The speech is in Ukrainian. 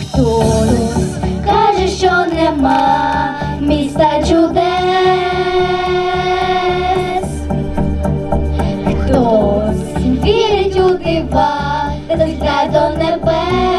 Хтось каже, що нема міста чудес, хтось вірить у дива, та злітає до небес.